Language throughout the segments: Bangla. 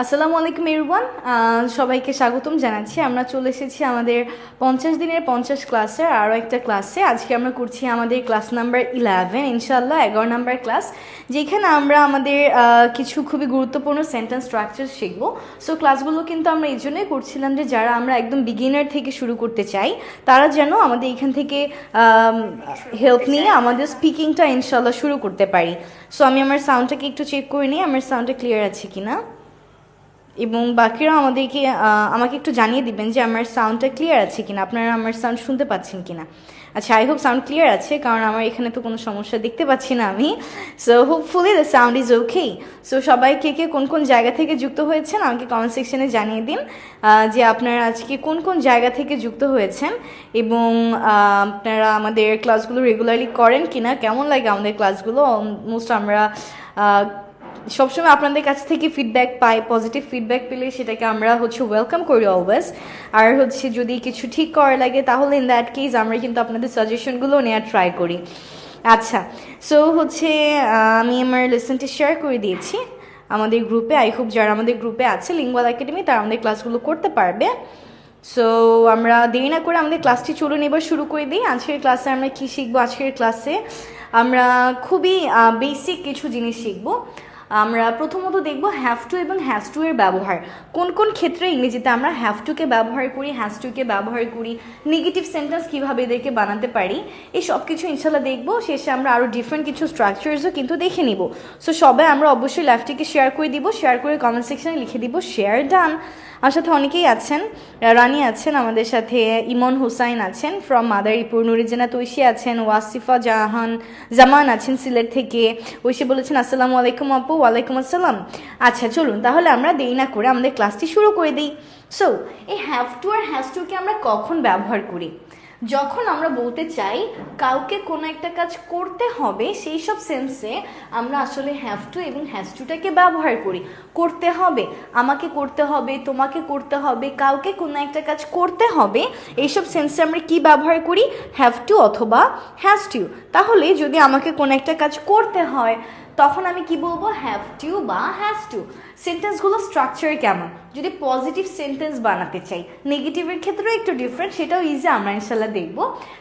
আসসালামু আলাইকুম ইরওয়ান সবাইকে স্বাগতম জানাচ্ছি। আমরা চলে এসেছি আমাদের পঞ্চাশ দিনের পঞ্চাশ ক্লাসের আরও একটা ক্লাসে। আজকে আমরা করছি আমাদের ক্লাস নাম্বার ইলেভেন ইনশাল্লাহ এগারো নাম্বার ক্লাস, যেখানে আমরা আমাদের কিছু খুবই গুরুত্বপূর্ণ সেন্টেন্স স্ট্রাকচার শিখব। সো ক্লাসগুলো কিন্তু আমরা এই জন্যই করছিলাম যে যারা আমরা একদম বিগিনার থেকে শুরু করতে চাই, তারা যেন আমাদের এখান থেকে হেল্প নিয়ে আমাদের স্পিকিংটা ইনশাল্লাহ শুরু করতে পারি। সো আমি আমার সাউন্ডটাকে একটু চেক করে নিই, আমার সাউন্ডটা ক্লিয়ার আছে কিনা? এবং বাকিরা আমাদেরকে আমাকে একটু জানিয়ে দিবেন যে আমার সাউন্ডটা ক্লিয়ার আছে কিনা। আপনারা আমার সাউন্ড শুনতে পাচ্ছেন কিনা? আচ্ছা আই হোপ সাউন্ড ক্লিয়ার আছে, কারণ আমার এখানে তো কোনো সমস্যা দেখতে পাচ্ছি না আমি। So hopefully the sound is okay so সবাই কে কে কোন কোন জায়গা থেকে যুক্ত হয়েছেন আমাকে কমেন্ট সেকশনে জানিয়ে দিন যে আপনারা আজকে কোন কোন জায়গা থেকে যুক্ত হয়েছেন এবং আপনারা আমাদের ক্লাসগুলো রেগুলারলি করেন কিনা, কেমন লাগে আমাদের ক্লাসগুলো অলমোস্ট আমরা সবসময় আপনাদের কাছ থেকে ফিডব্যাক পাই পজিটিভ ফিডব্যাক পেলে সেটাকে আমরা হচ্ছে ওয়েলকাম করি অলওয়েজ আর হচ্ছে যদি কিছু ঠিক করা লাগে, তাহলে ইন দ্যাট কেস আমরা কিন্তু আপনাদের সাজেশনগুলো নেওয়ার ট্রাই করি। আচ্ছা সো হচ্ছে আমি আমার লেসনটি শেয়ার করে দিয়েছি। আমাদের গ্রুপে আই হোপ যারা আমাদের গ্রুপে আছে লিঙ্গুয়াল একাডেমি তারা আমাদের ক্লাসগুলো করতে পারবে। সো আমরা দেরি না করে আমাদের ক্লাসটি চলুন, এবার শুরু করে দিই। আজকের ক্লাসে আমরা কী শিখব? আজকের ক্লাসে আমরা খুবই বেসিক কিছু জিনিস শিখব। আমরা প্রথমত দেখব হ্যাভ টু এবং হ্যাজ টু এর ব্যবহার। কোন কোন ক্ষেত্রে ইংরেজিতে আমরা হ্যাভ টুকে ব্যবহার করি হ্যাজ টুকে ব্যবহার করি নেগেটিভ সেন্টেন্স কীভাবে এদেরকে বানাতে পারি, এই সব কিছু ইনশাল্লাহ দেখব। শেষে আমরা আরও ডিফারেন্ট কিছু স্ট্রাকচার্সও কিন্তু দেখে নিব। সো সবাই আমরা অবশ্যই লাইভটিকে শেয়ার করে দিব শেয়ার করে কমেন্ট সেকশনে লিখে দিব শেয়ার ডান আমার সাথে অনেকেই আছেন রানী আছেন, আমাদের সাথে ইমন হুসাইন আছেন ফ্রম মাদারীপুর নুরিজেনা তৈশি আছেন, ওয়াসিফা জাহান জামান আছেন সিলেট থেকে। ঐশী বলেছেন, আসসালামু আলাইকুম আপু, ওয়ালাইকুম আসসালাম। আচ্ছা চলুন, তাহলে আমরা দেরি না করে আমাদের ক্লাসটি শুরু করে দিই। সো এই হ্যাভ টু আর হ্যাজ টুকে আমরা কখন ব্যবহার করি? যখন আমরা বলতে চাই কাউকে কোনো একটা কাজ করতে হবে, সেই সব সেন্সে আমরা আসলে হ্যাভ টু এবং হ্যাজ টুটাকে ব্যবহার করি। করতে হবে, আমাকে করতে হবে, তোমাকে করতে হবে, কাউকে কোনো একটা কাজ করতে হবে এইসব সেন্সে আমরা কি ব্যবহার করি? হ্যাভ টু অথবা হ্যাজ টু তাহলে যদি আমাকে কোনো একটা কাজ করতে হয় তখন আমি কি বলব? হ্যাভ টু বা হ্যাজ টু সেন্টেন্সগুলো স্ট্রাকচার কেমন? যদি পজিটিভ সেন্টেন্স বানাতে চাই নেগেটিভের ক্ষেত্রেও একটু ডিফারেন্ট সেটাও ইজি আমরা ইনশাল্লাহ দেখব।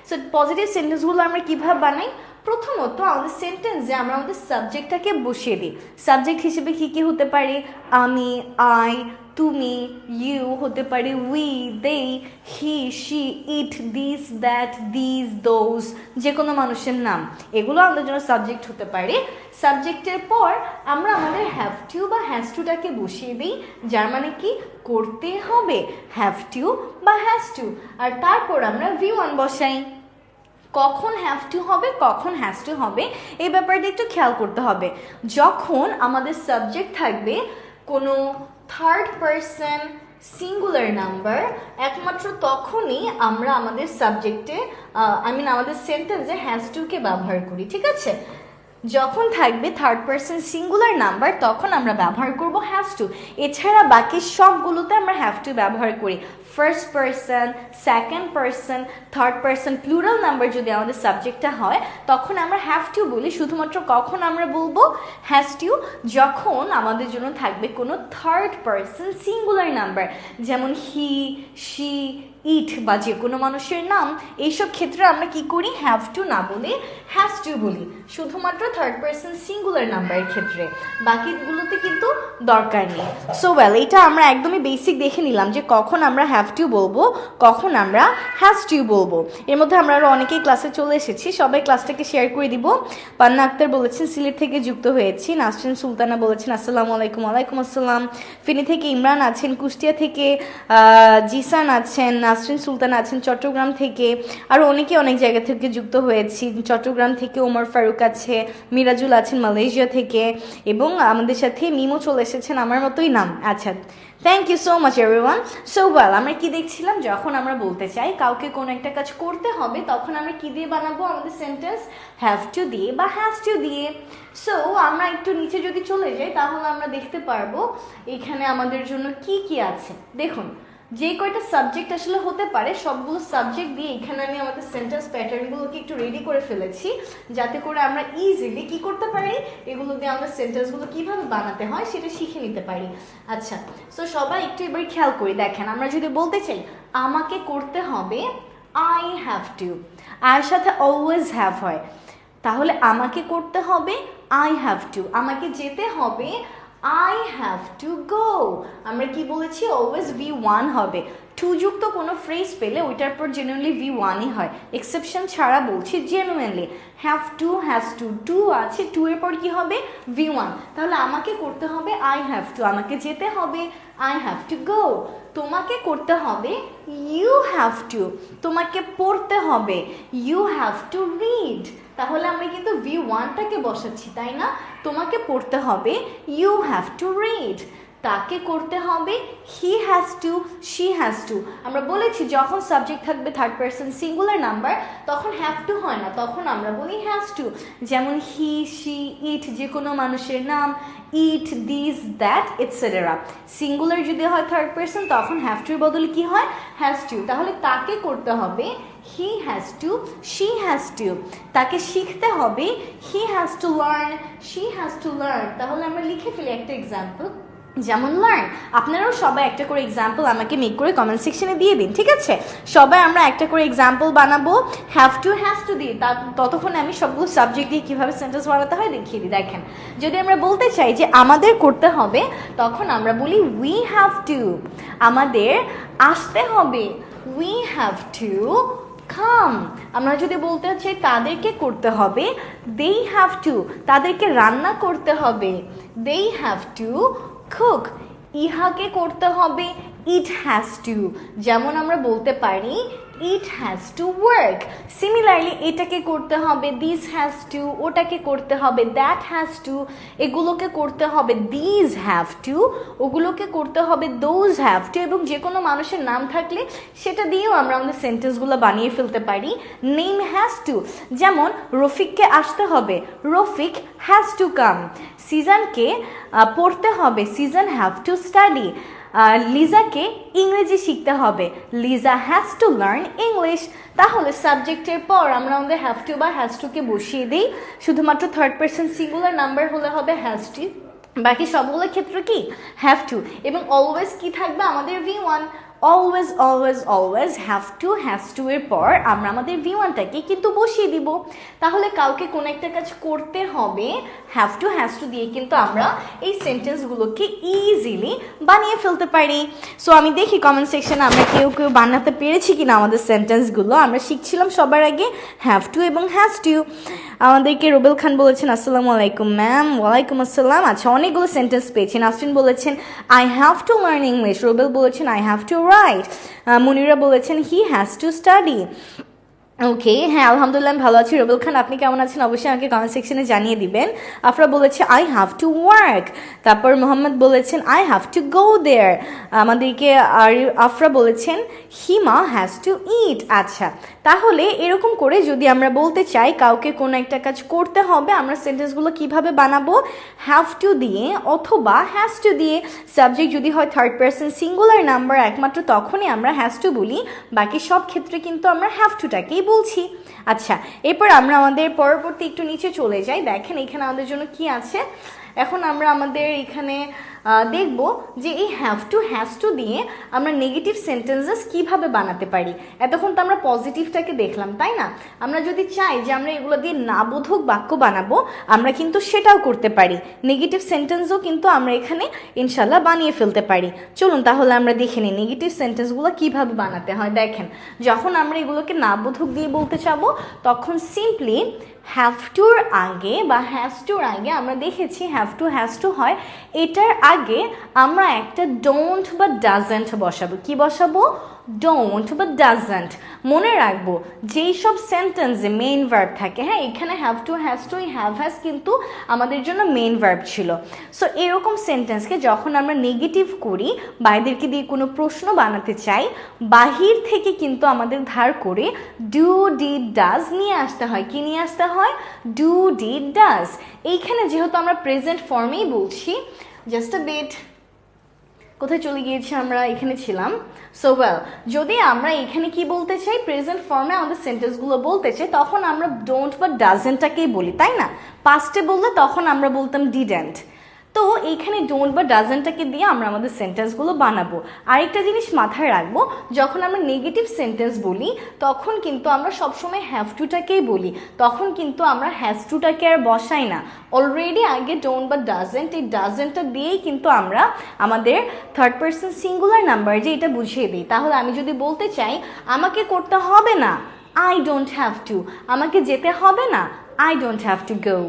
সো পজিটিভ সেন্টেন্সগুলো আমরা কীভাবে বানাই? প্রথমত আমাদের সেন্টেন্সে আমরা আমাদের সাবজেক্টটাকে বসিয়ে দিই। সাবজেক্ট হিসেবে কী কী হতে পারে? আমি আই তুমি ইউ হতে পারে we they he she it this that this those যে কোনো মানুষের নাম। এগুলো আমাদের জন্য সাবজেক্ট হতে পারে। সাবজেক্টের পর আমরা আমাদের হ্যাভ টু বা হ্যাজ টুটাকে বসিয়ে দিই, যার মানে কি? করতে হবে। হ্যাভ টু বা হ্যাজ টু আর তারপর আমরা ভি ওয়ান বসাই। কখন হ্যাভ টু হবে, কখন হ্যাজ টু হবে, এই ব্যাপারটা একটু খেয়াল করতে হবে। যখন আমাদের সাবজেক্ট থাকবে কোনো থার্ড পারসন সিঙ্গুলার নাম্বার একমাত্র তখনই আমরা আমাদের সাবজেক্টে আই মিন আমাদের সেন্টেন্সে হ্যাজ টুকে ব্যবহার করি, ঠিক আছে? যখন থাকবে থার্ড পার্সন সিঙ্গুলার নাম্বার তখন আমরা ব্যবহার করব হ্যাভ টু এছাড়া বাকি সবগুলোতে আমরা হ্যাভ টু ব্যবহার করি। First person second person third person plural number যদি আমাদের সাবজেক্টটা হয়, তখন আমরা হ্যাভ টু বলি শুধুমাত্র কখন আমরা বলব? হ্যাজ টু যখন আমাদের জন্য থাকবে কোনো থার্ড পার্সন সিঙ্গুলার নাম্বার যেমন হি শি ইট বা যে কোনো মানুষের নাম, এইসব ক্ষেত্রে আমরা কি করি? হ্যাভ টু না বলে হ্যাজ টু বলি। শুধুমাত্র থার্ড পারসন সিঙ্গুলার নাম্বারের ক্ষেত্রে। বাকিগুলোতে কিন্তু দরকার নেই। সো ওয়েল এটা আমরা একদমই বেসিক দেখে নিলাম যে কখন আমরা হ্যাভ টু বলব, কখন আমরা হ্যাজ টু বলব। এর মধ্যে আমরা আরও অনেকেই ক্লাসে চলে এসেছি। সবাই ক্লাসটাকে শেয়ার করে দিব। পান্না আক্তার বলেছেন, সিলেট থেকে যুক্ত হয়েছি। নাসরিন সুলতানা বলেছেন, আসসালামু আলাইকুম, ওয়ালাইকুম আসসালাম। ফিনি থেকে ইমরান আছেন, কুষ্টিয়া থেকে জিসান আছেন নাসরিন সুলতান আছেন চট্টগ্রাম থেকে আরও অনেকে অনেক জায়গা থেকে যুক্ত হয়েছি। চট্টগ্রাম থেকে ওমর ফারুক আছে, মিরাজুল আছেন মালয়েশিয়া থেকে, এবং আমাদের সাথে মিমো চলে এসেছেন আমার মতোই নাম। আচ্ছা thank you so much everyone so well আমরা কি দেখছিলাম? যখন আমরা বলতে চাই কাউকে কোনো একটা কাজ করতে হবে, তখন আমরা কি দিয়ে বানাবো আমাদের সেন্টেন্স হ্যাভ টু দিয়ে বা হ্যাভ টু দিয়ে। সো আমরা একটু নিচে যদি চলে যাই, তাহলে আমরা দেখতে পারব এখানে আমাদের জন্য কি কি আছে। দেখুন যে কয়টা সাবজেক্ট আসলে হতে পারে, সবগুলো সাবজেক্ট দিয়ে এখানে আমি আমাদের সেন্টেন্স প্যাটার্নগুলোকে একটু রেডি করে ফেলেছি, যাতে করে আমরা ইজিলি কি করতে পারি, এগুলো দিয়ে আমরা সেন্টেন্সগুলো কীভাবে বানাতে হয় সেটা শিখে নিতে পারি। আচ্ছা সো সবাই একটু এবার খেয়াল করি, দেখেন আমরা যদি বলতে চাই, আমাকে করতে হবে আই হ্যাভ টু আর সাথে অলওয়েজ হ্যাভ হয়। তাহলে আমাকে করতে হবে আই হ্যাভ টু আমাকে যেতে হবে আই হ্যাভ টু গো আমরা কি বলেছি? অলওয়েজ ভি ওয়ান হবে। টু যুক্ত কোনো ফ্রেজ পেলে ওইটার পর জেনুইনলি ভি ওয়ানই হয়। এক্সেপশন ছাড়া বলছি genuinely have to has to to আছে। টু এর পর কি হবে? ভি ওয়ান তাহলে আমাকে করতে হবে আই হ্যাভ টু আমাকে যেতে হবে আই হ্যাভ টু গো তোমাকে করতে হবে ইউ হ্যাভ টু তোমাকে পড়তে হবে। ইউ হ্যাভ টু রিড তাহলে আমি কিন্তু ভি ওয়ানটাকে বসাচ্ছি, তাই না? তোমাকে পড়তে হবে ইউ হ্যাভ টু রিড তাকে করতে হবে he has to she has to আমরা বলেছি যখন সাবজেক্ট থাকবে থার্ড পার্সন সিঙ্গুলার নাম্বার তখন হ্যাভ টু হয় না, তখন আমরা বলি হ্যাজ টু যেমন হি শি ইট যে কোনো মানুষের নাম it this that etcetera singular যদি হয় থার্ড পার্সন তখন হ্যাভ টুর বদলে কী হয়? হ্যাজ টু তাহলে তাকে করতে হবে he has to she has to তাকে শিখতে হবে he has to learn she has to learn তাহলে আমরা লিখে ফেলি একটা এক্সাম্পল যেমন লার্ন আপনারাও সবাই একটা করে এক্সাম্পল আমাকে মেক করে কমেন্ট সেকশনে দিয়ে দিন, ঠিক আছে? সবাই আমরা একটা করে এক্সাম্পল বানাবো হ্যাভ টু হ্যাজ টু দিয়ে। তা, ততক্ষণে আমি সবগুলো সাবজেক্ট দিয়ে কীভাবে সেন্টেন্স বানাতে হয় দেখিয়ে দিই। দেখেন, যদি আমরা বলতে চাই যে আমাদের করতে হবে, তখন আমরা বলি উই হ্যাভ টু আমাদের আসতে হবে। উই হ্যাভ টু খাম আমরা যদি বলতে চাই তাদেরকে করতে হবে দেই হ্যাভ টু তাদেরকে রান্না করতে হবে। দেই হ্যাভ টু কুক ইহাকে করতে হবে ইট হ্যাজ টু যেমন আমরা বলতে পারি it has to work similarly এটাকে করতে হবে দিস হ্যাজ টু ওটাকে করতে হবে দ্যাট হ্যাজ টু এগুলোকে করতে হবে দিজ হ্যাভ টু ওগুলোকে করতে হবে দোজ হ্যাভ টু এবং যে কোনো মানুষের নাম থাকলে সেটা দিয়েও আমরা আমাদের সেন্টেন্সগুলো বানিয়ে ফেলতে পারি। নেম হ্যাজ টু যেমন রফিককে আসতে হবে, রফিক হ্যাজ টু কাম সিজনকে পড়তে হবে সিজন হ্যাভ টু স্টাডি লিজাকে ইংরেজি শিখতে হবে। Liza has to learn English তাহলে সাবজেক্টের পর আমরা আমাদের হ্যাভ টু বা হ্যাজ টুকে বসিয়ে দিই। শুধুমাত্র থার্ড পার্সন সিঙ্গুলার নাম্বার হলে হবে হ্যাজ টু বাকি সবগুলোর ক্ষেত্রে কি? হ্যাভ টু এবং অলওয়েজ কি থাকবে? আমাদের V one always always always have to has to এর পর আমরা আমাদের ভি ওয়ানটাকে কিন্তু বসিয়ে দিব। তাহলে কাউকে কোনো একটা কাজ করতে হবে হ্যাভ টু হ্যাজ টু দিয়ে কিন্তু আমরা এই সেন্টেন্সগুলোকে ইজিলি বানিয়ে ফেলতে পারি। সো আমি দেখি কমেন্ট সেকশনে আমরা কেউ কেউ বানাতে পেরেছি কিনা আমাদের সেন্টেন্সগুলো আমরা শিখছিলাম সবার আগে হ্যাভ টু এবং হ্যাজ টু আমাদেরকে রুবেল খান বলেছেন, আসসালামু আলাইকুম ম্যাম ওয়ালাইকুম আসসালাম। আচ্ছা অনেকগুলো সেন্টেন্স পেয়েছেন। নাসরিন বলেছেন I have to learn English Rubel বলেছেন I have to write Munira বলেছেন he has to study okay হ্যাঁ আলহামদুলিল্লাহ ভালো আছি। রবিল খান, আপনি কেমন আছেন? অবশ্যই আমাকে কমেন্ট সেকশনে জানিয়ে দিবেন। আফরা বলেছে আই হ্যাভ টু ওয়ার্ক তারপর মোহাম্মদ বলেছেন I have to go there আমাদেরকে আর আফরা বলেছেন হিমা হ্যাজ টু ইট আচ্ছা তাহলে এরকম করে যদি আমরা বলতে চাই কাউকে কোনো একটা কাজ করতে হবে, আমরা সেন্টেন্সগুলো কীভাবে বানাবো? হ্যাভ টু দিয়ে অথবা হ্যাজ টু দিয়ে সাবজেক্ট যদি হয় থার্ড পার্সন সিঙ্গুলার নাম্বার একমাত্র তখনই আমরা হ্যাজ টু বলি। বাকি সব ক্ষেত্রে কিন্তু আমরা হ্যাভ টুটাকেই বলছি। আচ্ছা এরপর আমরা আমাদের পরবর্তী একটু নিচে চলে যাই। দেখেন এখানে আমাদের জন্য কি আছে? এখন আমরা আমাদের এখানে দেখব যে এই হ্যাভ টু হ্যাজ টু দিয়ে আমরা নেগেটিভ সেন্টেন্সেস কীভাবে বানাতে পারি। এতক্ষণ তো আমরা পজিটিভটাকে দেখলাম, তাই না? আমরা যদি চাই যে আমরা এগুলো দিয়ে নাবোধক বাক্য বানাবো, আমরা কিন্তু সেটাও করতে পারি। নেগেটিভ সেন্টেন্সও কিন্তু আমরা এখানে ইনশাল্লাহ বানিয়ে ফেলতে পারি। চলুন তাহলে আমরা দেখে নিই নেগেটিভ সেন্টেন্সগুলো কীভাবে বানাতে হয়। দেখেন, যখন আমরা এগুলোকে নাবোধক দিয়ে বলতে চাবো, তখন সিম্পলি হ্যাভ টুর আগে বা হ্যাজ টুর আগে আমরা দেখেছি হ্যাভ টু হ্যাজ টু হয়, এটার আগে আমরা একটা ডোন্ট বা ডাজেন্ট বসাবো। কি বসাবো? ডোন্ট বা ডাজেন্ট মনে রাখব, যেই সব সেন্টেন্সে মেইন ভার্ব থাকে হ্যাঁ এখানে have to has to have has কিন্তু আমাদের জন্য মেইন ভার্ব ছিল। সো এরকম সেন্টেন্সকে যখন আমরা নেগেটিভ করি, বাইদেরকে দিয়ে কোনো প্রশ্ন বানাতে চাই, বাহির থেকে কিন্তু আমাদের ধার করে ডু ডি ডাজ নিয়ে আসতে হয়। কি নিয়ে আসতে হয়? ডু ডি ডাজ এইখানে যেহেতু আমরা প্রেজেন্ট ফর্মেই বলছি জাস্ট আ বিট কোথায় চলে গিয়েছি আমরা এখানে ছিলাম? সো ওয়েল যদি আমরা এখানে কি বলতে চাই প্রেজেন্ট ফর্মে আমাদের সেন্টেন্সগুলো বলতে চাই, তখন আমরা ডোন্ট বা ডাজেন্টটাকেই বলি, তাই না? পাস্টে বললে তখন আমরা বলতাম ডিডেন্ট তো এইখানে ডোন্ট বা ডাজেন্টটাকে দিয়ে আমরা আমাদের সেন্টেন্সগুলো বানাবো। আরেকটা জিনিস মাথায় রাখব, যখন আমরা নেগেটিভ সেন্টেন্স বলি, তখন কিন্তু আমরা সবসময় হ্যাভ টুটাকেই বলি। তখন কিন্তু আমরা হ্যাজ টুটাকে আর বসাই না। অলরেডি আগে ডোন্ট বা ডাজেন্ট এই ডাজেন্টটা দিয়েই কিন্তু আমরা আমাদের থার্ড পার্সন সিঙ্গুলার নাম্বার যে এটা বুঝিয়ে দিই। তাহলে আমি যদি বলতে চাই, আমাকে করতে হবে না আই ডোন্ট হ্যাভ টু আমাকে যেতে হবে না I don't have to go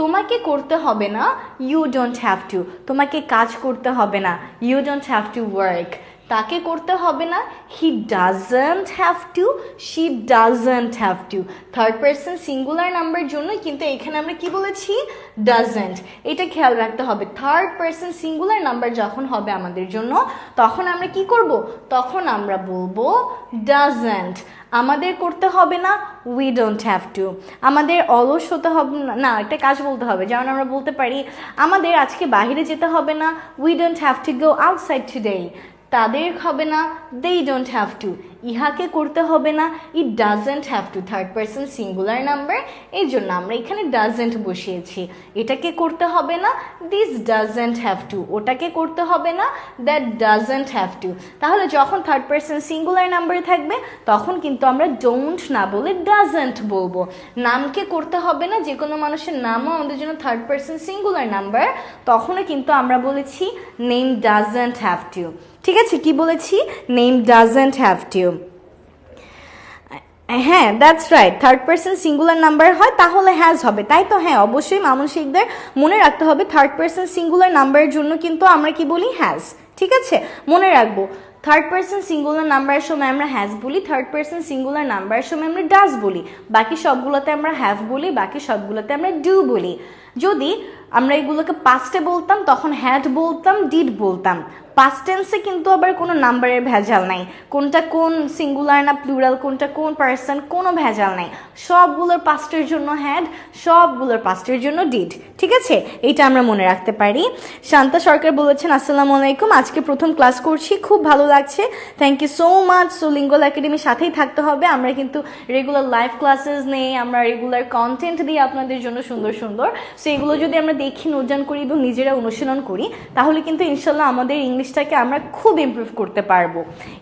তোমাকে করতে হবে না ইউ ডোন্ট হ্যাভ টু তোমাকে কাজ করতে হবে না you don't have to work তাকে করতে হবে না he doesn't have to she doesn't have to third person singular number জন্য কিন্তু এখানে আমরা কি বলেছি? ডাজন্ট এটা খেয়াল রাখতে হবে। থার্ড পার্সন সিঙ্গুলার নাম্বার যখন হবে আমাদের জন্য, তখন আমরা কি করব? তখন আমরা বলব ডাজন্ট আমাদের করতে হবে না উই ডোন্ট হ্যাভ টু আমাদের অলস হতে হবে না একটা কাজ বলতে হবে, যেমন আমরা বলতে পারি, আমাদের আজকে বাহিরে যেতে হবে না we don't have to go outside today তাদের হবে না দে ডোন্ট হ্যাভ টু ইহাকে করতে হবে না। It doesn't have to third person singular number এই জন্য আমরা এখানে ডাজেন্ট বসিয়েছি। এটাকে করতে হবে না। দিস ডাজেন্ট হ্যাভ টু ওটাকে করতে হবে না। দ্যাট ডাজেন্ট হ্যাভ টু তাহলে যখন থার্ড পার্সন সিঙ্গুলার নাম্বার থাকবে, তখন কিন্তু আমরা ডোন্ট না বলে ডাজেন্ট বলব। নামকে করতে হবে না যে কোনো মানুষের নামও আমাদের জন্য থার্ড পার্সন সিঙ্গুলার নাম্বার তখনও কিন্তু আমরা বলেছি নেম ডাজেন্ট হ্যাভ টু ঠিক আছে? কি বলেছি? নেম ডাজেন্ট হ্যাভ টু হ্যাঁ that's right third person singular number হয়, তাহলে হ্যাজ হবে। তাই তো? হ্যাঁ অবশ্যই মানসিকদের মনে রাখতে হবে থার্ড পার্সন সিঙ্গুলার নাম্বারের জন্য কিন্তু আমরা কি বলি? হ্যাজ ঠিক আছে? মনে রাখব। থার্ড পার্সন সিঙ্গুলার নাম্বারের সময় আমরা হ্যাজ বলি থার্ড পার্সন সিঙ্গুলার নাম্বারের সময় আমরা ডাজ বলি। বাকি সবগুলোতে আমরা হ্যাভ বলি, বাকি সবগুলোতে আমরা ডু বলি। যদি আমরা এগুলোকে পাস্টে বলতাম, তখন হ্যাড বলতাম ডিড বলতাম। পাস্ট টেন্সে কিন্তু আবার কোনো নাম্বারের ভেজাল নাই। কোনটা কোন সিঙ্গুলার না প্লুরাল কোনটা কোন পার্সন কোনো ভেজাল নাই। সবগুলোর পাস্টের জন্য হ্যাড সবগুলোর পাস্টের জন্য ডিড ঠিক আছে? এইটা আমরা মনে রাখতে পারি। শান্তা সরকার বলেছেন, আসসালামু আলাইকুম, আজকে প্রথম ক্লাস করছি, খুব ভালো লাগছে। Thank you so much so লিঙ্গল একাডেমির সাথেই থাকতে হবে। আমরা কিন্তু রেগুলার লাইভ ক্লাসেস নেই, আমরা রেগুলার কন্টেন্ট দিই আপনাদের জন্য সুন্দর সুন্দর। সো এগুলো যদি আমরা দেখি নোটজান করি এবং নিজেরা অনুশীলন করি, তাহলে কিন্তু ইনশাল্লাহ আমাদের ইংলিশটাকে আমরা খুব ইমপ্রুভ করতে পারব।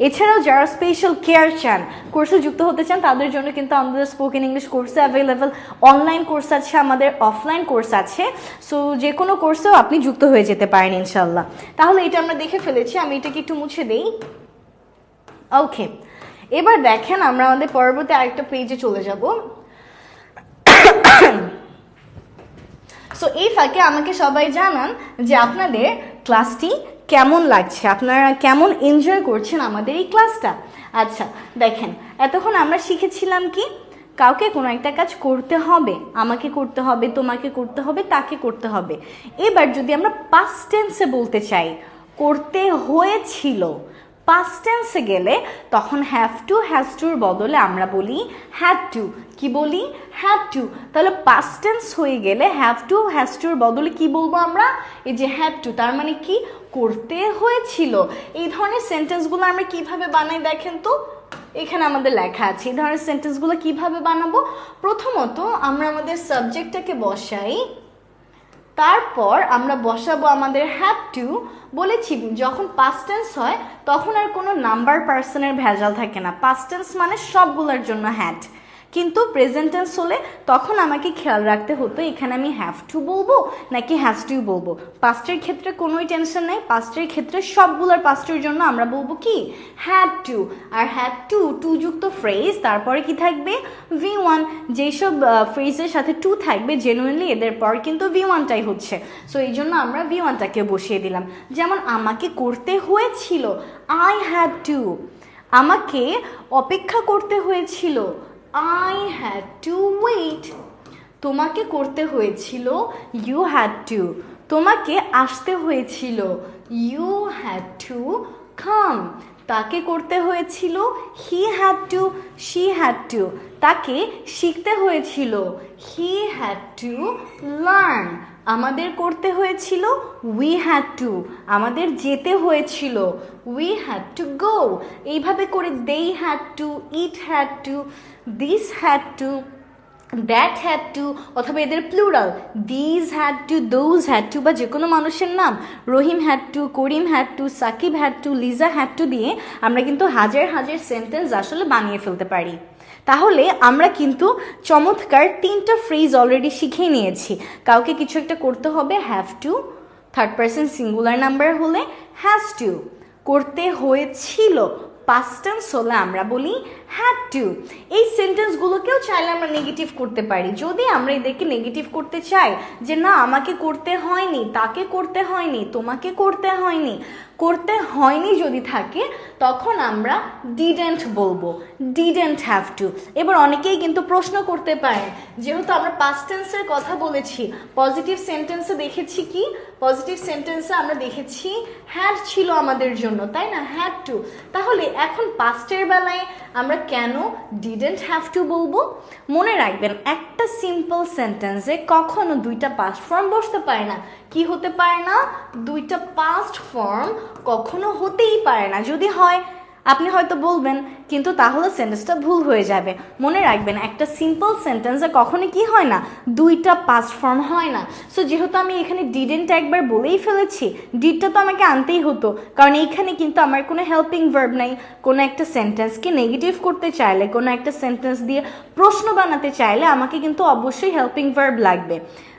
এছাড়াও যারা স্পেশাল কেয়ার চান কোর্সে যুক্ত হতে চান, তাদের জন্য কিন্তু আমাদের স্পোকেন ইংলিশ কোর্সে অ্যাভেলেবেল অনলাইন কোর্স আছে, আমাদের অফলাইন কোর্স আছে। সো যে কোনো কোর্সেও আপনি যুক্ত হয়ে যেতে পারেন ইনশাল্লাহ তাহলে এটা আমরা দেখে ফেলেছি, আমি এটাকে একটু মুছে দেই। ওকে এবার দেখেন আমরা আমাদের পরবর্তী আরেকটা পেজে চলে যাব। সো এই ফাঁকে আমাকে সবাই জানান যে আপনাদের ক্লাসটি কেমন লাগছে? আপনারা কেমন এনজয় করছেন আমাদের এই ক্লাসটা? আচ্ছা দেখেন, এতক্ষণ আমরা শিখেছিলাম কি? কাউকে কোনো একটা কাজ করতে হবে, আমাকে করতে হবে, তোমাকে করতে হবে, তাকে করতে হবে। এবার যদি আমরা পাস্ট টেন্সে বলতে চাই, করতে হয়েছিল পাস্ট টেন্সে গেলে তখন হ্যাভ টু হ্যাজ টুর বদলে আমরা বলি হ্যাড টু কি বলি? হ্যাড টু তাহলে পাস্ট টেন্স হয়ে গেলে হ্যাভ টু হ্যাজ টুর বদলে কি বলব আমরা? এই যে হ্যাড টু তার মানে কি? করতে হয়েছিল। এই ধরনের সেন্টেন্সগুলো আমরা কীভাবে বানাই দেখেন তো? এখানে আমাদের লেখা আছে। এই ধরনের সেন্টেন্সগুলো কীভাবে বানাবো? প্রথমত আমরা আমাদের সাবজেক্টটাকে বসাই। তারপর আমরা বসাবো আমাদের হ্যাভ টু বলেছি যখন পাস্ট টেন্স হয়, তখন আর কোনো নাম্বার পার্সনের ভেজাল থাকে না। পাস্টেন্স মানে সবগুলোর জন্য হ্যাড কিন্তু প্রেজেন্ট টেন্স হলে তখন আমাকে খেয়াল রাখতে হতো, এখানে আমি হ্যাভ টু বলব নাকি হ্যাজ টু বলব। পাস্টের ক্ষেত্রে কোনোই টেনশন নাই পাস্টের ক্ষেত্রে সবগুলোর পাস্টের জন্য আমরা বলব কি? হ্যাড টু আর হ্যাড টু টু যুক্ত ফ্রেজ তারপরে কি থাকবে? ভি ওয়ান যেসব ফ্রেজের সাথে টু থাকবে জেনুইনলি এদের পর কিন্তু ভি ওয়ানটাই হচ্ছে। সো এই জন্য আমরা ভি ওয়ানটাকে বসিয়ে দিলাম। যেমন আমাকে করতে হয়েছিল আই হ্যাড টু আমাকে অপেক্ষা করতে হয়েছিল আই হ্যাড টু ওয়েট তোমাকে করতে হয়েছিল ইউ হ্যাড টু তোমাকে আসতে হয়েছিল ইউ হ্যাড টু কাম তাকে করতে হয়েছিল he had to she had to তাকে শিখতে হয়েছিল হি হ্যাড টু লার্ন আমাদের করতে হয়েছিল উই হ্যাড টু আমাদের যেতে হয়েছিল উই হ্যাড টু গো এইভাবে করে দেই had to it had to this had to that had to অথবা এদের plural these had to those had to বা যে কোনো মানুষের নাম, Rahim had to Karim had to Sakib had to Liza had to দিয়ে আমরা কিন্তু হাজার হাজার সেন্টেন্স আসলে বানিয়ে ফেলতে পারি। তাহলে আমরা কিন্তু চমৎকার তিনটা ফ্রেজ অলরেডি শিখে নিয়েছি। কাউকে কিছু একটা করতে হবে have to third person singular number হলে হ্যাজ টু করতে হয়েছিল পাস্ট টেন্স হলে আমরা বলি হ্যাড টু এই সেন্টেন্সগুলোকেও চাইলে আমরা নেগেটিভ করতে পারি। যদি আমরা এদেরকে নেগেটিভ করতে চাই যে, না, আমাকে করতে হয়নি, তাকে করতে হয়নি, তোমাকে করতে হয়নি। করতে হয়নি যদি থাকে, তখন আমরা ডিডেন্ট বলব। ডিডেন্ট হ্যাভ টু এবার অনেকেই কিন্তু প্রশ্ন করতে পারে, যেহেতু আমরা পাস্ট টেন্সের কথা বলেছি পজিটিভ সেন্টেন্সে দেখেছি কি? পজিটিভ সেন্টেন্সে আমরা দেখেছি হ্যাড ছিল আমাদের জন্য, তাই না? হ্যাড টু তাহলে এখন পাস্টের বেলায় আমরা কেন ডিডেন্ট হ্যাভ টু বলব? মনে রাখবেন, একটা সিম্পল সেন্টেন্সে কখনো দুইটা পাস্ট ফর্ম বসতে পারে না। কি হতে পারে না? দুইটা পাস্ট ফর্ম কখনো হতেই পারে না। যদি হয় আপনি হয়তো বলবেন, কিন্তু তাহলে সেন্টেন্সটা ভুল হয়ে যাবে। মনে রাখবেন, একটা সিম্পল সেন্টেন্সে কখনো কি হয় না, দুইটা পাস্ট ফর্ম হয় না। সো যেহেতু আমি এখানে ডিডেন্ট একবার বলেই ফেলেছি ডিডটা তো আমাকে আনতেই হতো। কারণ এইখানে কিন্তু আমার কোনো হেল্পিং ভার্ব নাই, কোনো একটা সেন্টেন্সকে নেগেটিভ করতে চাইলে, কোনো একটা সেন্টেন্স দিয়ে প্রশ্ন বানাতে চাইলে আমাকে কিন্তু অবশ্যই হেল্পিং ভার্ব লাগবে।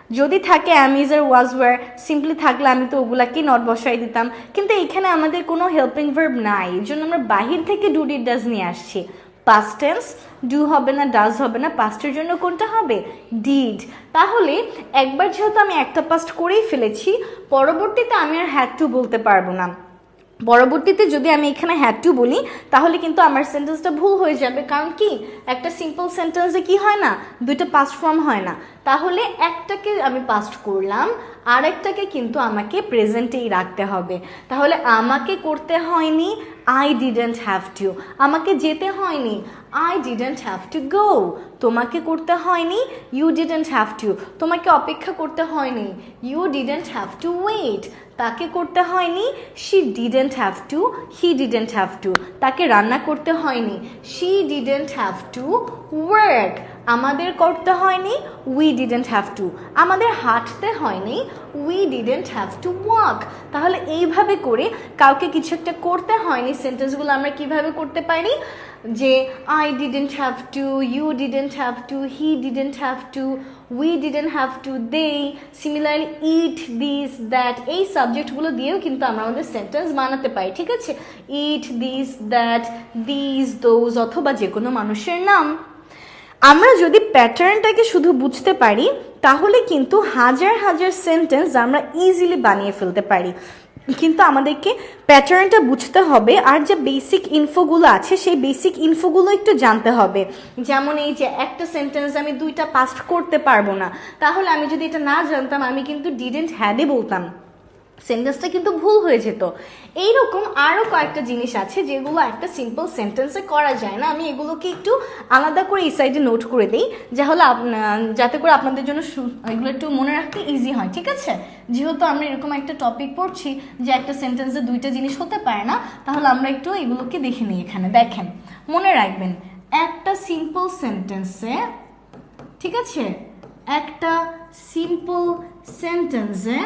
যদি থাকে অ্যামিজার ওয়াজ ওয়ার সিম্পলি থাকলে আমি তো ওগুলাকেই নট বসাই দিতাম। কিন্তু এখানে আমাদের কোনো হেল্পিং ভার্ব নাই। এই জন্য আমরা বাহির থেকে ডু ডিড ডাজ নিয়ে আসছি। পাস্ট টেন্স ডু হবে না ডাজ হবে না পাস্টের জন্য কোনটা হবে? ডিড তাহলে একবার যেহেতু আমি একটা পাস্ট করেই ফেলেছি, পরবর্তীতে আমি আর হ্যাড টু বলতে পারব না। পরবর্তীতে যদি আমি এখানে হ্যাড টু বলি, তাহলে কিন্তু আমার সেন্টেন্সটা ভুল হয়ে যাবে। কারণ কি? একটা সিম্পল সেন্টেন্সে কি হয় না? দুইটা পাস্ট ফর্ম হয় না। তাহলে একটাকে আমি পাস্ট করলাম আর একটাকে কিন্তু আমাকে প্রেজেন্টেই রাখতে হবে। তাহলে আমাকে করতে হয়নি আই ডিডেন্ট হ্যাভ টু আমাকে যেতে হয়নি I didn't have to go তোমাকে করতে হয়নি ইউ ডিডেন্ট হ্যাভ টু তোমাকে অপেক্ষা করতে হয়নি you didn't have to wait তাকে করতে হয়নি she didn't have to he didn't have to তাকে রান্না করতে হয়নি she didn't have to work আমাদের করতে হয়নি উই ডিডেন্ট হ্যাভ টু আমাদের হাঁটতে হয়নি we didn't have to walk তাহলে এইভাবে করে কাউকে কিছু একটা করতে হয়নি সেন্টেন্সগুলো আমরা কীভাবে করতে পারি? যে I didn't have to you didn't have to he didn't have to we didn't have to they similarly it this that এই সাবজেক্টগুলো দিয়েও কিন্তু আমরা আমাদের সেন্টেন্স বানাতে পারি, ঠিক আছে? It this that this those অথবা যে কোনো মানুষের নাম। আমরা যদি প্যাটার্নটাকে শুধু বুঝতে পারি, তাহলে কিন্তু হাজার হাজার সেন্টেন্স আমরা ইজিলি বানিয়ে ফেলতে পারি। কিন্তু আমাদেরকে প্যাটার্নটা বুঝতে হবে, আর যে বেসিক ইনফোগুলো আছে, সেই বেসিক ইনফোগুলো একটু জানতে হবে। যেমন এই যে একটা সেন্টেন্স আমি দুইটা পাস্ট করতে পারব না, তাহলে আমি যদি এটা না জানতাম, আমি কিন্তু ডিডেন্ট হ্যাডে বলতাম। সেন্টেন্সটা কিন্তু ভুল হয়ে যেত এইরকম আরও কয়েকটা জিনিস আছে যেগুলো একটা সিম্পল সেন্টেন্সে করা যায় না। আমি এগুলোকে একটু আলাদা করে এই সাইডে নোট করে দিই, যা হলো যাতে করে আপনাদের জন্য এগুলো একটু মনে রাখতে ইজি হয়, ঠিক আছে? যেহেতু আমরা এরকম একটা টপিক পড়ছি যে একটা সেন্টেন্সে দুইটা জিনিস হতে পারে না, তাহলে আমরা একটু এগুলোকে দেখে নিই এখানে। দেখেন, মনে রাখবেন, একটা সিম্পল সেন্টেন্সে ঠিক আছে? একটা সিম্পল সেন্টেন্সে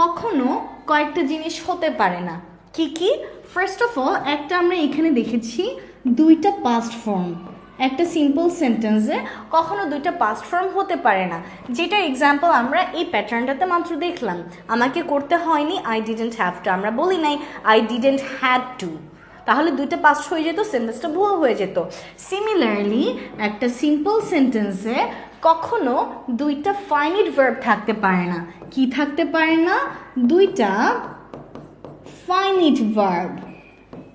কখনো কয়েকটা জিনিস হতে পারে না। কি কি? ফার্স্ট অফ অল একটা আমরা এখানে দেখেছি দুইটা পাস্ট ফর্ম একটা সিম্পল সেন্টেন্সে কখনো দুইটা পাস্ট ফর্ম হতে পারে না। যেটা এক্সাম্পল আমরা এই প্যাটার্নটাতে মাত্র দেখলাম। আমাকে করতে হয়নি আই ডিডেন্ট হ্যাভ টু আমরা বলি নাই আই ডিডেন্ট হ্যাড টু তাহলে দুইটা পাস্ট হয়ে যেত সেন্টেন্সটা ভুল হয়ে যেত। সিমিলারলি একটা সিম্পল সেন্টেন্সে কখনো দুইটা ফাইনিট ভার্ব থাকতে পারে না। কি থাকতে পারে না? দুইটা ফাইনিট ভার্ব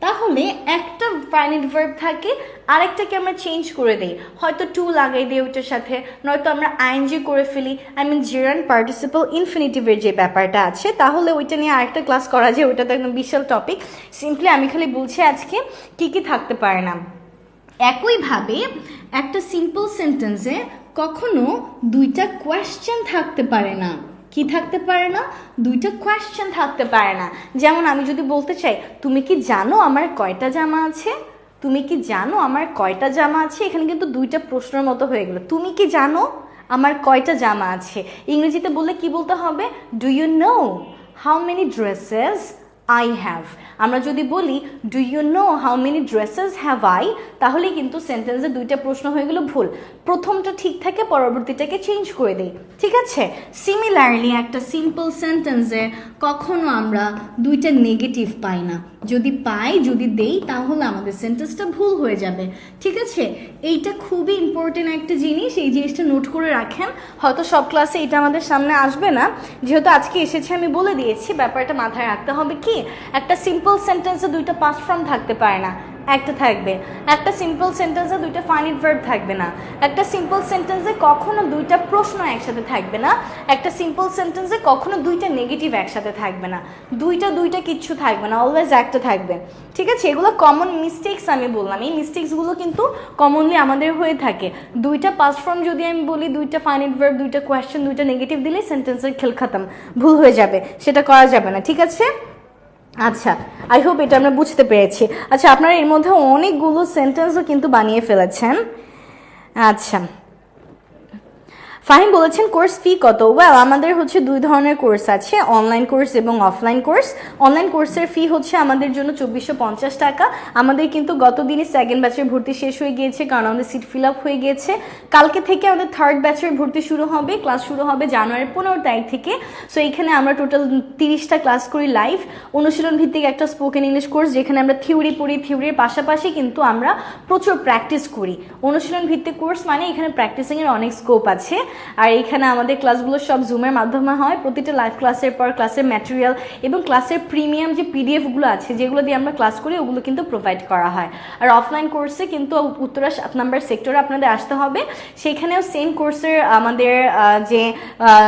তাহলে একটা ফাইনাইট ভার্ব থাকে, আরেকটাকে আমরা চেঞ্জ করে দিই। হয়তো টু লাগাই দিই ওইটার সাথে, নয়তো আমরা আইএনজি করে ফেলি। আই মিন জিরান পার্টিসিপাল ইনফিনিটিভের যে ব্যাপারটা আছে, তাহলে ওইটা নিয়ে আরেকটা ক্লাস করা যায়, ওইটা তো একদম বিশাল টপিক সিম্পলি আমি খালি বলছি আজকে কি কি থাকতে পারে না। একইভাবে একটা সিম্পল সেন্টেন্সে কখনো দুইটা কোয়েশ্চেন থাকতে পারে না। কি থাকতে পারে না? দুইটা কোয়েশ্চেন থাকতে পারে না। যেমন আমি যদি বলতে চাই, তুমি কি জানো আমার কয়টা জামা আছে? তুমি কি জানো আমার কয়টা জামা আছে? এখানে কিন্তু দুইটা প্রশ্নের মতো হয়ে গেল। তুমি কি জানো আমার কয়টা জামা আছে? ইংরেজিতে বললে কি বলতে হবে? Do you know how many dresses I have আমরা যদি বলি do you know how many dresses have I তাহলে কিন্তু সেন্টেন্সে দুইটা প্রশ্ন হয়ে গেল ভুল। প্রথমটা ঠিক থাকে, পরবর্তীটাকে চেঞ্জ করে দেই। ঠিক আছে? সিমিলারলি একটা সিম্পল সেন্টেন্সে কখনো আমরা দুইটা নেগেটিভ পাই না। যদি পাই, যদি দেই, তাহলে আমাদের সেন্টেন্সটা ভুল হয়ে যাবে। ঠিক আছে? এইটা খুবই ইম্পর্টেন্ট একটা জিনিস। এই জিনিসটা নোট করে রাখেন। হয়তো সব ক্লাসে এটা আমাদের সামনে আসবে না। যেহেতু আজকে এসেছে, আমি বলে দিয়েছি, ব্যাপারটা মাথায় রাখতে হবে কি? একটা সিম্পল সেন্টেন্সে দুইটা পাস ফর্ম থাকতে পারে না। একটা থাকবে। একটা সিম্পল সেন্টেন্সে দুইটা ফাইনিট ভার্ব থাকবে না। একটা সিম্পল সেন্টেন্সে কখনো দুইটা প্রশ্ন একসাথে থাকবে না। একটা সিম্পল সেন্টেন্সে কখনো দুইটা নেগেটিভ একসাথে থাকবে না। দুইটা দুইটা কিচ্ছু থাকবে না। অলওয়েজ একটা থাকবে। ঠিক আছে? এগুলো কমন মিস্টেক্স আমি বললাম। এই মিস্টেক্সগুলো কিন্তু কমনলি আমাদের হয়ে থাকে। দুইটা পাস ফর্ম যদি আমি বলি, দুইটা ফাইনিট ভার্ব দুইটা কোয়েশ্চেন দুইটা নেগেটিভ দিলে সেন্টেন্সের খেল খাতাম। ভুল হয়ে যাবে। সেটা করা যাবে না। ঠিক আছে? আচ্ছা আই হোপ এটা আমরা বুঝতে পেরেছি। আচ্ছা আপনারা এর মধ্যে অনেকগুলো সেন্টেন্সও কিন্তু বানিয়ে ফেলেছেন। আচ্ছা। ফাহিম বলেছেন, কোর্স ফি কত? ওয়েল আমাদের হচ্ছে দুই ধরনের কোর্স আছে, অনলাইন কোর্স এবং অফলাইন কোর্স। অনলাইন কোর্সের ফি হচ্ছে আমাদের জন্য চব্বিশশো পঞ্চাশ টাকা। আমাদের কিন্তু গত দিনই সেকেন্ড ব্যাচের ভর্তি শেষ হয়ে গিয়েছে, কারণ আমাদের সিট ফিল আপ হয়ে গিয়েছে। কালকে থেকে আমাদের থার্ড ব্যাচের ভর্তি শুরু হবে, ক্লাস শুরু হবে জানুয়ারির পনেরো তারিখ থেকে। সো এখানে আমরা টোটাল তিরিশটা ক্লাস করি লাইভ। অনুশীলন ভিত্তিক একটা স্পোকেন ইংলিশ কোর্স যেখানে আমরা থিওরি পড়ি, থিওরির পাশাপাশি কিন্তু আমরা প্রচুর প্র্যাকটিস করি। অনুশীলন ভিত্তিক কোর্স মানে এখানে প্র্যাকটিসিংয়ের অনেক স্কোপ আছে। আর এখানে আমাদের ক্লাসগুলো সব জুমের মাধ্যমে হয়। প্রতিটা লাইভ ক্লাসের পর ক্লাসের ম্যাটেরিয়াল এবং ক্লাসের প্রিমিয়াম যে পিডিএফগুলো আছে, যেগুলো দিয়ে আমরা ক্লাস করি, ওগুলো কিন্তু প্রোভাইড করা হয়। আর অফলাইন কোর্সে কিন্তু উত্তরা সাত নাম্বার সেক্টরে আপনাদের আসতে হবে। সেখানেও সেম কোর্সের আমাদের যে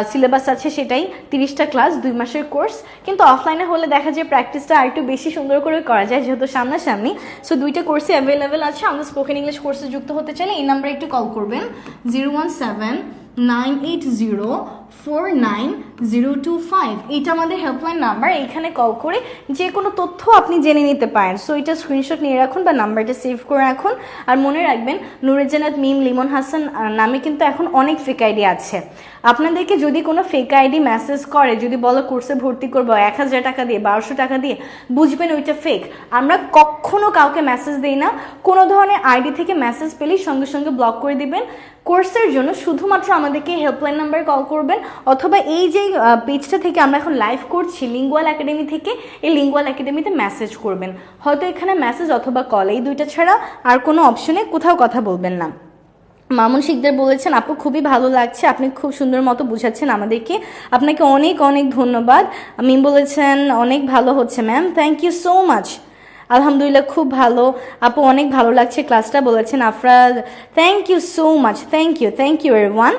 সিলেবাস আছে সেটাই। তিরিশটা ক্লাস দুই মাসের কোর্স কিন্তু অফলাইনে হলে দেখা যায় প্র্যাকটিসটা আর একটু বেশি সুন্দর করে করা যায়, যেহেতু সামনাসামনি। সো দুইটা কোর্সে অ্যাভেলেবেল আছে। আমাদের স্পোকেন ইংলিশ কোর্সে যুক্ত হতে চাইলে এই নাম্বারে একটু কল করবেন। Zero one seven nine eight zero four nine zero two five. এটা আমাদের হেল্পলাইন নাম্বার এখানে কল করে যে কোনো তথ্য আপনি জেনে নিতে পারেন। সো এটা স্ক্রিনশট নিয়ে রাখুন বা নাম্বারটা সেভ করে রাখুন। আর মনে রাখবেন নুরুজ্জানাত মিম লিমন হাসান নামে কিন্তু এখন অনেক ফেক আইডি আছে। আপনাদেরকে যদি কোনো ফেক আইডি মেসেজ করে, যদি বলো কোর্সে ভর্তি করব, এক হাজার টাকা দিয়ে, বারোশো টাকা দিয়ে, বুঝবেন ওইটা ফেক আমরা কখনো কাউকে মেসেজ দিই না। কোনো ধরনের আইডি থেকে মেসেজ পেলেই সঙ্গে সঙ্গে ব্লক করে দিবেন। কোর্সের জন্য শুধুমাত্র আমাদেরকে হেল্পলাইন নাম্বারে কল করবেন অথবা এই যে পেজটা থেকে আমরা এখন লাইভ করছি লিঙ্গুয়াল একাডেমি থেকে, এই লিঙ্গুয়াল একাডেমিতে মেসেজ করবেন। হয়তো এখানে মেসেজ অথবা কল এই দুইটা ছাড়া আর কোনো অপশনে কোথাও কথা বলবেন না। মামুন শিকদার বলেছেন, আপু, খুবই ভালো লাগছে। আপনি খুব সুন্দর মতো বুঝাচ্ছেন আমাদেরকে। আপনাকে অনেক অনেক ধন্যবাদ। আমি বলেছেন, অনেক ভালো হচ্ছে ma'am thank you so much আলহামদুলিল্লাহ, খুব ভালো। আপু, অনেক ভালো লাগছে ক্লাসটা বলেছেন। Afra thank you so much thank you thank you one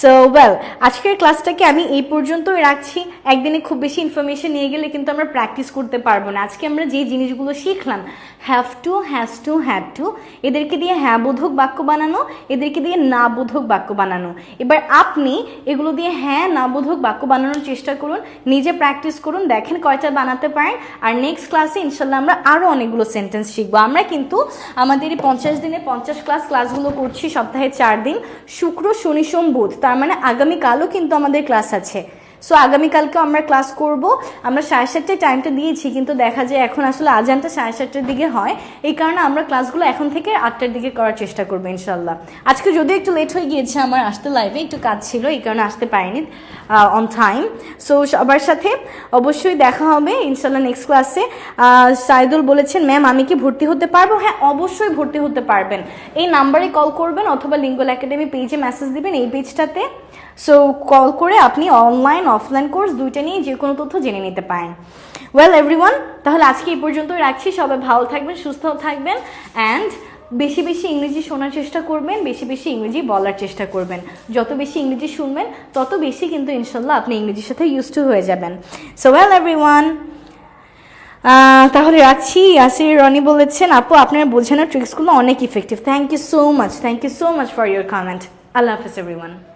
so well আজকের ক্লাসটাকে আমি এই পর্যন্তই রাখছি। একদিনে খুব বেশি ইনফরমেশন নিয়ে গেলে কিন্তু আমরা প্র্যাকটিস করতে পারব না। আজকে আমরা যে জিনিসগুলো শিখলাম have to has to had to এদেরকে দিয়ে হ্যাঁ বোধক বাক্য বানানো, এদেরকে দিয়ে না বোধক বাক্য বানানো। এবার আপনি এগুলো দিয়ে হ্যাঁ না বোধক বাক্য বানানোর চেষ্টা করুন, নিজে প্র্যাকটিস করুন, দেখেন কয়টা বানাতে পারেন, আর নেক্সট ক্লাসে ইনশাল্লাহ আমরা আরও অনেকগুলো সেন্টেন্স শিখব। আমরা কিন্তু আমাদের এই পঞ্চাশ দিনে পঞ্চাশ ক্লাস ক্লাসগুলো করছি সপ্তাহে চার দিন, শুক্র, শনি, সোম, বুধ। তার মানে আগামীকালও কিন্তু আমাদের ক্লাস আছে। সো আগামীকালকে আমরা ক্লাস করব। আমরা সাড়ে সাতটায় টাইমটা দিয়েছি, কিন্তু দেখা যায় এখন আসলে আজানটা সাড়ে সাতটার দিকে হয়। এই কারণে আমরা ক্লাসগুলো এখন থেকে আটটার দিকে করার চেষ্টা করব ইনশাল্লাহ আজকে যদিও একটু লেট হয়ে গিয়েছে, আমার আসতে লাইভে একটু কাজ ছিল, এই কারণে আসতে পারিনি অন টাইম সো সবার সাথে অবশ্যই দেখা হবে ইনশাল্লাহ নেক্সট ক্লাসে সাইদুল বলেছেন ম্যাম আমি কি ভর্তি হতে পারব? হ্যাঁ অবশ্যই ভর্তি হতে পারবেন। এই নাম্বারে কল করবেন অথবা লিঙ্গল একাডেমি পেজে মেসেজ দিবেন, এই পেজটাতে সো কল করে আপনি অনলাইন অফলাইন কোর্স দুইটা নিয়ে যে কোনো তথ্য জেনে নিতে পারেন। ওয়েল এভরিওয়ান তাহলে আজকে এই পর্যন্তই রাখছি। সবাই ভালো থাকবেন, সুস্থ থাকবেন অ্যান্ড বেশি বেশি ইংরেজি শোনার চেষ্টা করবেন, বেশি বেশি ইংরেজি বলার চেষ্টা করবেন। যত বেশি ইংরেজি শুনবেন, তত বেশি কিন্তু ইনশাল্লাহ আপনি ইংরেজির সাথে ইউজ টু হয়ে যাবেন। সো ওয়েল এভরিওয়ান তাহলে রাখছি। ইয়াসির, রনি বলেছেন, আপু, আপনার বোঝানোর ট্রিক্সগুলো অনেক effective thank you so much thank you so much for your comment আল্লাহ হাফিজ এভরিওয়ান